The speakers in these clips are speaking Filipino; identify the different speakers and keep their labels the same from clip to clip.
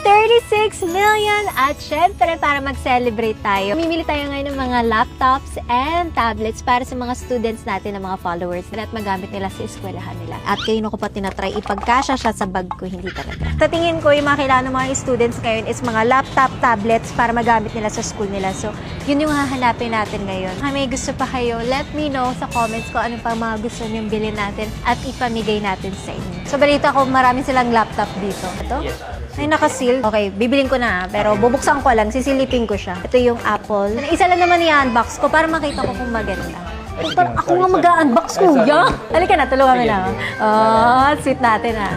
Speaker 1: 36 million! At syempre, para mag-celebrate tayo, mimili tayo ngayon ng mga laptops and tablets para sa mga students natin, ng mga followers nila at magamit nila sa eskwelahan nila. At kayo ko pa tinatry, ipagkasya siya sa bag ko, hindi talaga. Sa tingin ko, yung mga kailangan ng mga students ngayon is mga laptop, tablets para magamit nila sa school nila. So, yun yung hahanapin natin ngayon. Kung may gusto pa kayo, let me know sa comments ko ano pa mga gusto niyong bilhin natin at ipamigay natin sa inyo. So, balita ko, marami silang laptop dito. Ito? Ay, nakasil. Okay, bibiling ko na. Pero bubuksan ko lang, sisilipin ko siya. Ito yung Apple. Isa lang naman i-unbox ko para makita ko kung maganda. Oh, parang ako nga mag-unbox, kuya. Halika na, tulungan mo na. Oh, sweet natin ah.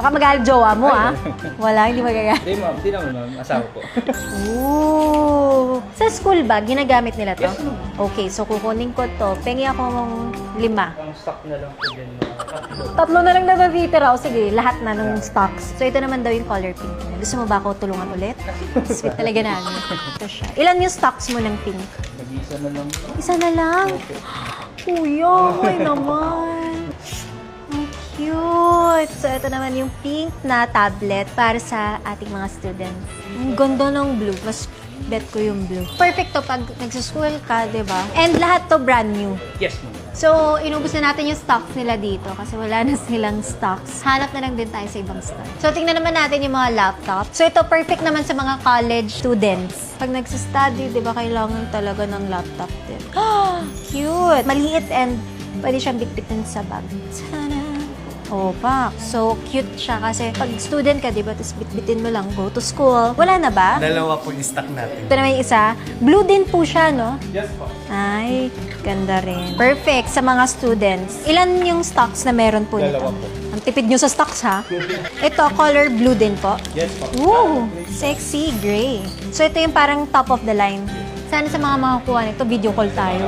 Speaker 1: Baka magalit jowa mo ah. Wala, hindi magagalit.
Speaker 2: Hindi ma'am, hindi naman ma'am. Asawa po.
Speaker 1: Ooh. Sa school ba, ginagamit nila to? Okay, so kukunin ko to. Pengi ako ng lima.
Speaker 2: Ang stock na lang po mga
Speaker 1: tatlo. Na lang natitira. O sige, lahat na ng stocks. So ito naman daw yung color pink. niya. Gusto mo ba ako tulungan ulit? Sweet talaga namin. Ito siya. Ilan yung stocks mo ng pink?
Speaker 2: Mag-isa na lang po.
Speaker 1: Isa na lang. Kuya, ay naman. Ang cute. So, ito naman yung pink na tablet para sa ating mga students. Ang ganda ng blue. Mas bet ko yung blue. Perfect to pag nagsuschool ka, di ba? And lahat to brand new.
Speaker 2: Yes ma'am.
Speaker 1: So, inubos na natin yung stocks nila dito kasi wala na silang stocks. Hanap na lang din tayo sa ibang store. So, tingnan naman natin yung mga laptop. So, ito perfect naman sa mga college students. Pag nagsistudy, di ba, kailangan talaga ng laptop din. Cute! Maliit and pwede siyang bitbitin sa bag. Sana. Oh, pa. So, cute siya kasi pag student ka, di ba, tapos bitbitin mo lang, go to school. Wala na ba?
Speaker 3: Dalawa po yung stock natin.
Speaker 1: Ito naman yung isa. Blue din po siya, no?
Speaker 2: Yes po.
Speaker 1: Ay, ganda rin. Perfect sa mga students. Ilan yung stocks na meron po nito?
Speaker 2: Dalawa po.
Speaker 1: Ang tipid nyo sa stocks, ha? Ito, color blue din po.
Speaker 2: Yes po.
Speaker 1: Woo! Sexy gray. So, ito yung parang top of the line. Sana sa mga makakuha nito, video call tayo.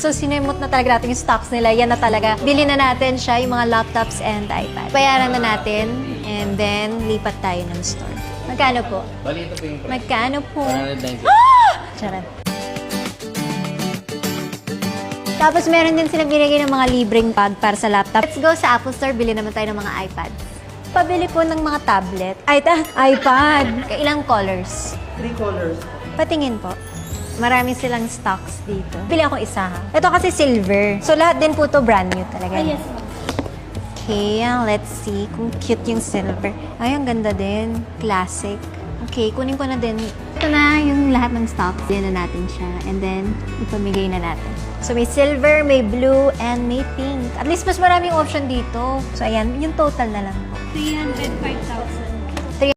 Speaker 1: So, sinimot na talaga natin yung stocks nila. Yan na talaga. Bili na natin siya, yung mga laptops and iPad. Bayaran na natin, and then, lipat tayo ng store. Magkano po?
Speaker 2: Bali ito po yung price.
Speaker 1: Magkano po?
Speaker 2: 190.
Speaker 1: Charot. Tapos meron din sila binigay ng mga libreng bag para sa laptop. Let's go sa Apple Store, bili naman tayo ng mga iPads. Pabili po ng mga tablet. Ay, ta, iPad. Ilang colors?
Speaker 2: Three colors.
Speaker 1: Patingin po. Marami silang stocks dito. Pili ako isa ha. Ito kasi silver. So lahat din po to brand new talaga. yes, Okay, let's see kung cute yung silver. Ay, ang ganda din. Classic. Okay, kunin ko na din. Ito na yung lahat ng stocks. Yan na natin siya. And then, ipamigay na natin. So, may silver, may blue, and may pink. At least, mas maraming option dito. So, ayan, yung total na lang po.
Speaker 4: 305,000.